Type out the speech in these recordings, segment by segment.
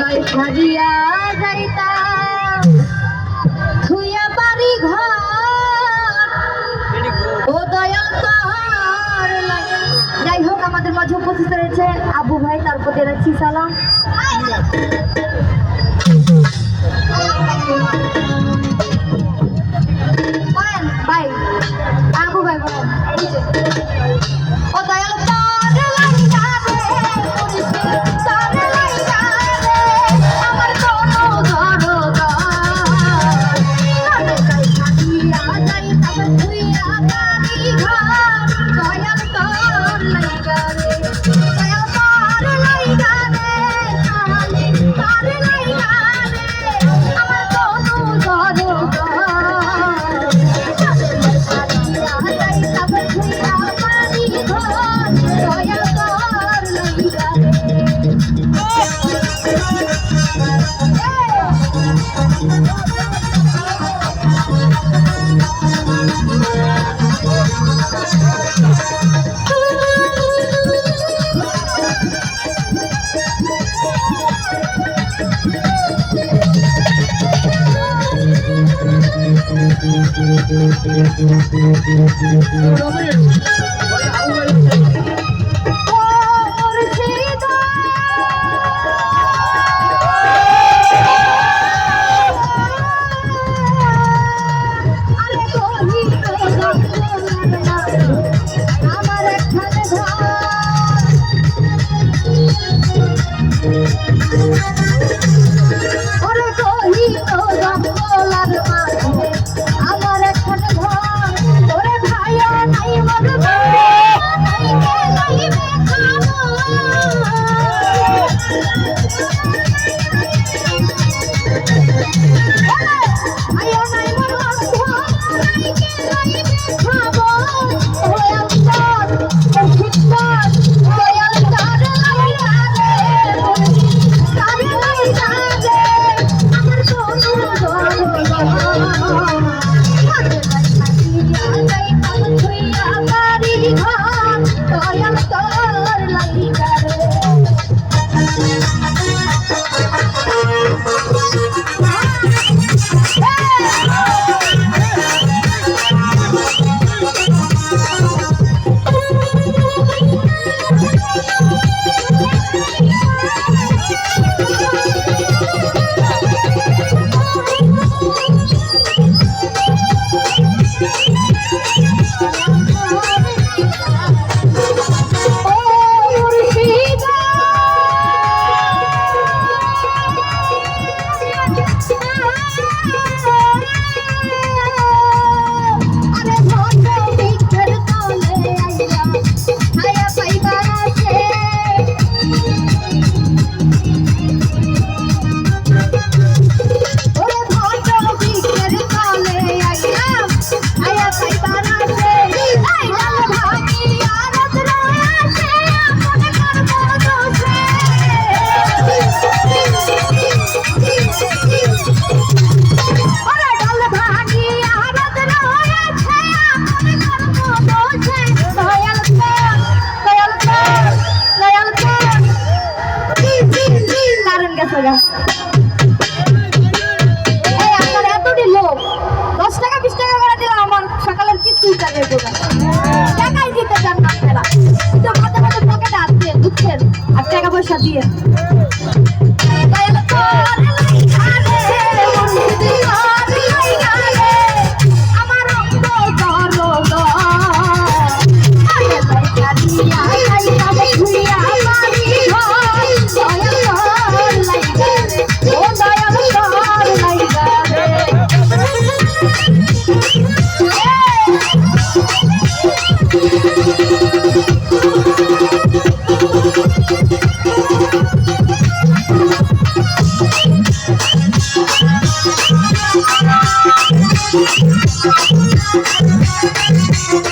লয় ছাড়িয়া যাইতাম। থুইয়া বাড়ি ঘর। ও দয়াল তোর যাই হোক, আমাদের মাঝে উপস্থিত রয়েছে আবু ভাই, তার প্রতি রাখছি সালাম। Thank you. ওরে তো নি তো জঙ্গলার মাঝে। 对 Thank you.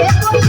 Yeah.